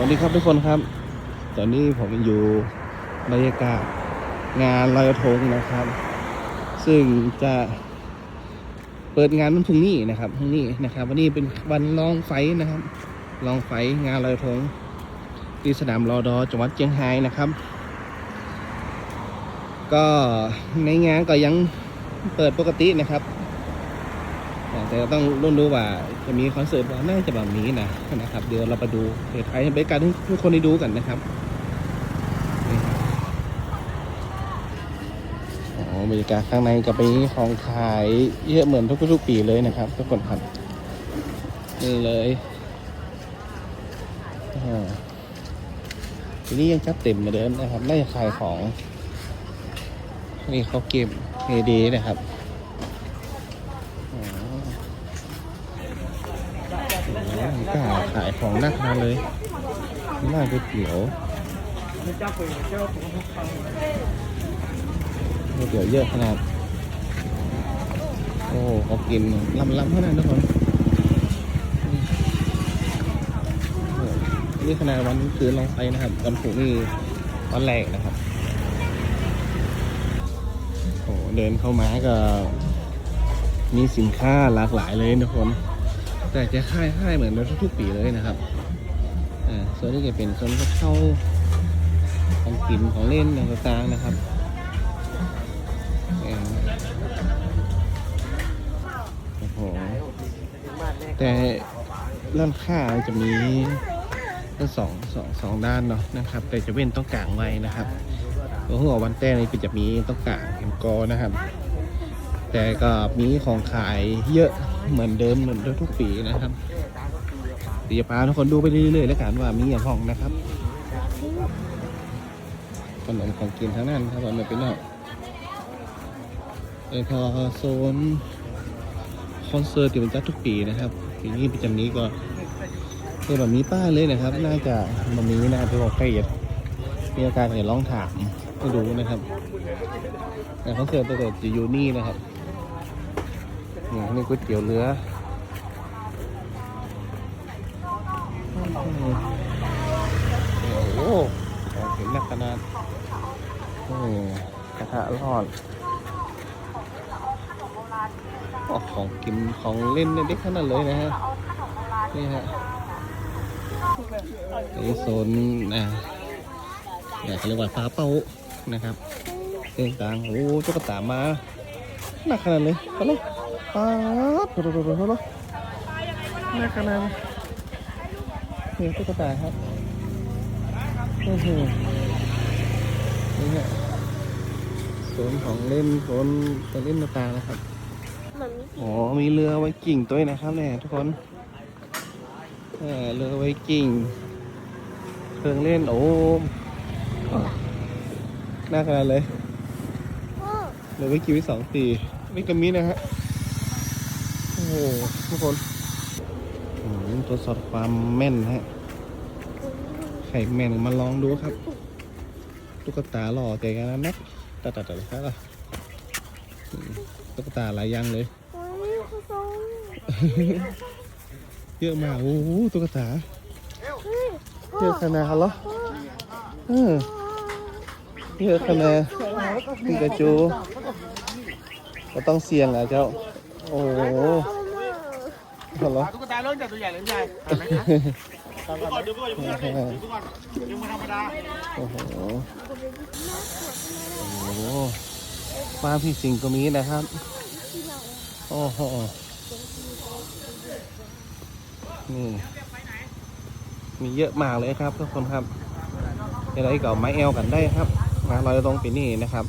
วัสดีครับทุกคนครับ ตอนนี้ผมอยู่บรรยากาศงานลอยกระทงนะครับ ซึ่งจะเปิดงานวันพรุ่งนี้นะครับพรุ่งนี้นะครับ วันนี้เป็นวันลองไฟนะครับ ลองไฟงานลอยกระทง ที่สนามรอดอจังหวัดเชียงรายนะครับ ก็ในงานก็ยังเปิดปกตินะครับ แต่ต้องรุ่นดูว่าจะมีคอนเสิร์ตว่าน่าจะแบบนี้นะนะครับ เดี๋ยวเราไปดูเปิดไทยบรรยากาศให้ทุกคนได้ดูกันนะครับบอ๋อบรรยากาศข้างในก็เป็นของขายเยอะเหมือนทุกๆปีเลยนะครับทุกคนครับนี่เลยทีนี้ยังจัดเต็มเหมือนเดิมนะครับน่าจะขายของ นี่เขาเก็บเฮดีนะครับอ๋อ โอ้โหกล้าขายของนักมาเลยหน้าก๋วยเตี๋ยวก๋วยเตี๋ยวเยอะขนาด โอ้เขากินลำๆเท่านั้นทุกคนนี่โอ้นี่ขนาดวันคืนลองไปนะครับวันศุกร์นี่วันแรกนะครับโอ้เดินเข้ามาก็มีสินค้าหลากหลายเลยทุกคน แต่จะค่ายค่ายๆเหมือนทุกๆปีเลยนะครับอ่าส่วนนี้จะเป็นส่วนเข้าของกินของเล่นต่างๆนะครับโอ้โหแต่ร้านค้าจะมีทั้งสองสองสองด้านเนาะนะครับ แต่จะเว้นต้องกลางไว้นะครับหัวหัววันแต่นี่ก็จะมีต้องกลางเห็นกอนะครับ แต่ก็มีของขายเยอะเหมือนเดิมเหมือนทุกปีนะครับเดี๋ยวพาทุกคนดูไปเรื่อยๆแล้วกันว่ามีอย่างห้องนะครับขนมของกินทั้งนั้นครับผมไม่เป็นหรอกเลยพอโซนคอนเสิร์ตที่มันจัดทุกปีนะครับปีนี้ประจำนี้ก็คือแบบมีป้าเลยนะครับ น่าจะมันมีนะครับที่บอกใครอยากมีโอกาสเห็นลองถามให้ดูนะครับแต่คอนเสิร์ตตัวเกิดจะอยู่นี่นะครับ นี่นี่ก๋วยเตี๋ยวเรือโอ้โหเห็นนักขนาดนี่กระทะร้อนออกของกินของเล่นเด็กขนาดเลยนะฮะ นี่ฮะโซนอ่าอยากจะเรียกว่าปลาเป้านะครับเส้นต่างโอ้ตุ๊กตามาหนักขนาดเลยไปเลย ป๊าบโถโถโถโถโถหน้าขนาดนี่ตุ๊กตาครับโอ้โหนี่ฮะโซนของเล่นโซนของเล่นต่างๆนะครับอ๋อมีเรือไว้กิ่งตัวนี้นะครับเนี่ยทุกคนเรือไว้กิ่งเครื่องเล่นโอ้หน้าขนาดเลยเรือไว้กิ่งไว้สองตีนี่ก็มีนะฮะ โอ้โหทุกคนอืมตรวจสอบความแม่นฮะไข่แม่นมาลองดูครับ ตุ๊กตาหล่อใจกันนะแม็กตัดตัดตัดครับตุ๊กตาหลายอย่างเลยโอ้ยคุณทรงเยอะมากโอ้โหตุ๊กตาเฮ้ยพ่อเยอะขนาดเหรอพ่อเออเยอะขนาดปิกาจูก็ต้องเสี่ยงอะเจ้า โอ้โหพ่อมา เหรอตุ๊กตาเริ่มจากตัวใหญ่หรือใหญ่ดูก่อนดูก่อนดูก่อนดูก่อนยังไม่ธรรมดาโอ้โหโอ้โหปลาพี่สิงก็มีนะครับ โอ้โหนี่มีเยอะมากเลยครับทุกคนครับอะไรก็เอาไม้แอลกันได้ครับงาลอยกระทงปีนี้นะครับ